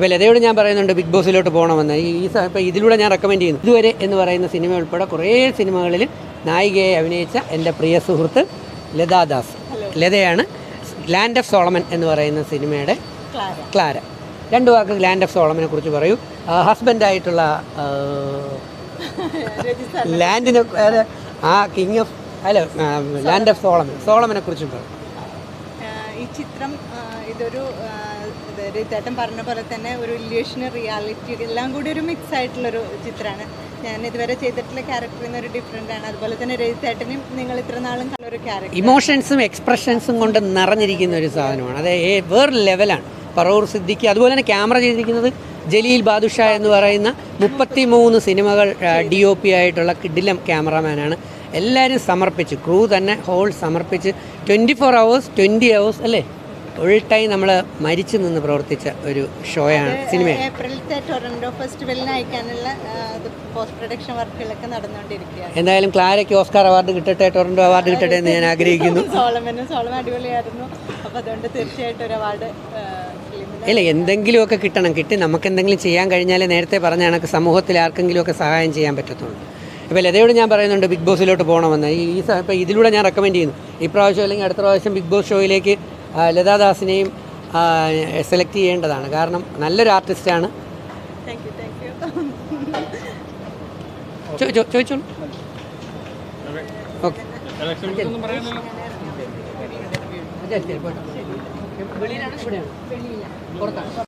ഇപ്പോൾ ലതയോട് ഞാൻ പറയുന്നുണ്ട് ബിഗ് ബോസിലോട്ട് പോകണമെന്ന്. ഈ ഇപ്പോൾ ഇതിലൂടെ ഞാൻ റെക്കമെൻഡ് ചെയ്യുന്നു. ഇതുവരെ എന്ന് പറയുന്ന സിനിമ ഉൾപ്പെടെ കുറേ സിനിമകളിൽ നായികയെ അഭിനയിച്ച എന്റെ പ്രിയ സുഹൃത്ത് ലതാദാസ് ലതയാണ് ലാൻഡ് ഓഫ് സോളമൻ എന്ന് പറയുന്ന സിനിമയുടെ ക്ലാര. രണ്ട് വാക്ക് ലാൻഡ് ഓഫ് സോളമനെ കുറിച്ച് പറയൂ. ഹസ്ബൻഡായിട്ടുള്ള ലാൻഡിനെ ആ കിങ് ഓഫ് അല്ല ലാൻഡ് ഓഫ് സോളമൻ സോളമനെ കുറിച്ച് പറയും. ഈ ചിത്രം ഇതൊരു രവിതേട്ടൻ പറഞ്ഞ പോലെ തന്നെ ഒരു ഇല്യൂഷന് റിയാലിറ്റി എല്ലാം കൂടി ഒരു മിക്സ് ആയിട്ടുള്ളൊരു ചിത്രമാണ് ഞാൻ ഇതുവരെ ചെയ്തിട്ടുള്ള ക്യാരക്ടറിൽ നിന്ന് ഒരു ഡിഫറെന്റ് ആണ്. അതുപോലെ തന്നെ രവിതേട്ടനും നിങ്ങൾ ഇത്ര നാളും കണ്ടൊരു ക്യാരക്ടർ ഇമോഷൻസും എക്സ്പ്രഷൻസും കൊണ്ട് നിറഞ്ഞിരിക്കുന്ന ഒരു സാധനമാണ്. അത് വേറെ ലെവലാണ് പറവൂർ സിദ്ദിഖ് അതുപോലെ തന്നെ ക്യാമറ ചെയ്തിരിക്കുന്നത് ജലീൽ ബാദുഷ എന്ന് പറയുന്ന മുപ്പത്തി മൂന്ന് സിനിമകൾ ഡി ഒ പി ആയിട്ടുള്ള കിഡിലം ക്യാമറാമാനാണ്. എല്ലാവരും സമർപ്പിച്ച് ക്രൂ തന്നെ ഹോൾ സമർപ്പിച്ച് twenty four hours twenty hours അല്ലേ? ഫുൾ ടൈം നമ്മൾ മരിച്ചു നിന്ന് പ്രവർത്തിച്ച ഒരു ഷോയാണ് സിനിമ ഏപ്രിലത്തെ ടൊറൻഡോ ഫെസ്റ്റിവലിന് അയക്കാനുള്ള പോസ്റ്റ് പ്രൊഡക്ഷൻ വർക്കുകളൊക്കെ നടന്നുകൊണ്ടിരിക്കുകയാണ്. എന്തായാലും ക്ലാരയ്ക്ക് ഓസ്കാർ അവാർഡ് കിട്ടട്ടെ ടൊറൻഡോ അവാർഡ് കിട്ടട്ടെ എന്ന് ഞാൻ ആഗ്രഹിക്കുന്നു. സോളമനും സോളമൻ അടിപൊളിയായിരുന്നു. അപ്പോൾ അതുകൊണ്ട് തീർച്ചയായിട്ടും ഒരു അവാർഡ് ഇല്ല എന്തെങ്കിലുമൊക്കെ കിട്ടണം. കിട്ടി നമുക്ക് എന്തെങ്കിലും ചെയ്യാൻ കഴിഞ്ഞാലേ നേരത്തെ പറഞ്ഞ കണക്ക് സമൂഹത്തിൽ ആർക്കെങ്കിലുമൊക്കെ സഹായം ചെയ്യാൻ പറ്റത്തുള്ളൂ. ഇപ്പോൾ ലതയോട് ഞാൻ പറയുന്നുണ്ട് ബിഗ് ബോസിലോട്ട് പോകണമെന്ന്. ഈ ഇപ്പോൾ ഇതിലൂടെ ഞാൻ റെക്കമെൻഡ് ചെയ്യുന്നു. ഇപ്രാവശ്യം അല്ലെങ്കിൽ അടുത്ത പ്രാവശ്യം ബിഗ് ബോസ് ഷോയിലേക്ക് ലതാദാസിനെയും സെലക്ട് ചെയ്യേണ്ടതാണ്. കാരണം നല്ലൊരു ആർട്ടിസ്റ്റാണ് ചോദിച്ചോളൂ. ഓക്കെ. വെളിയിലാണ് ഇവിടെയാണ്. പുറത്താണ്.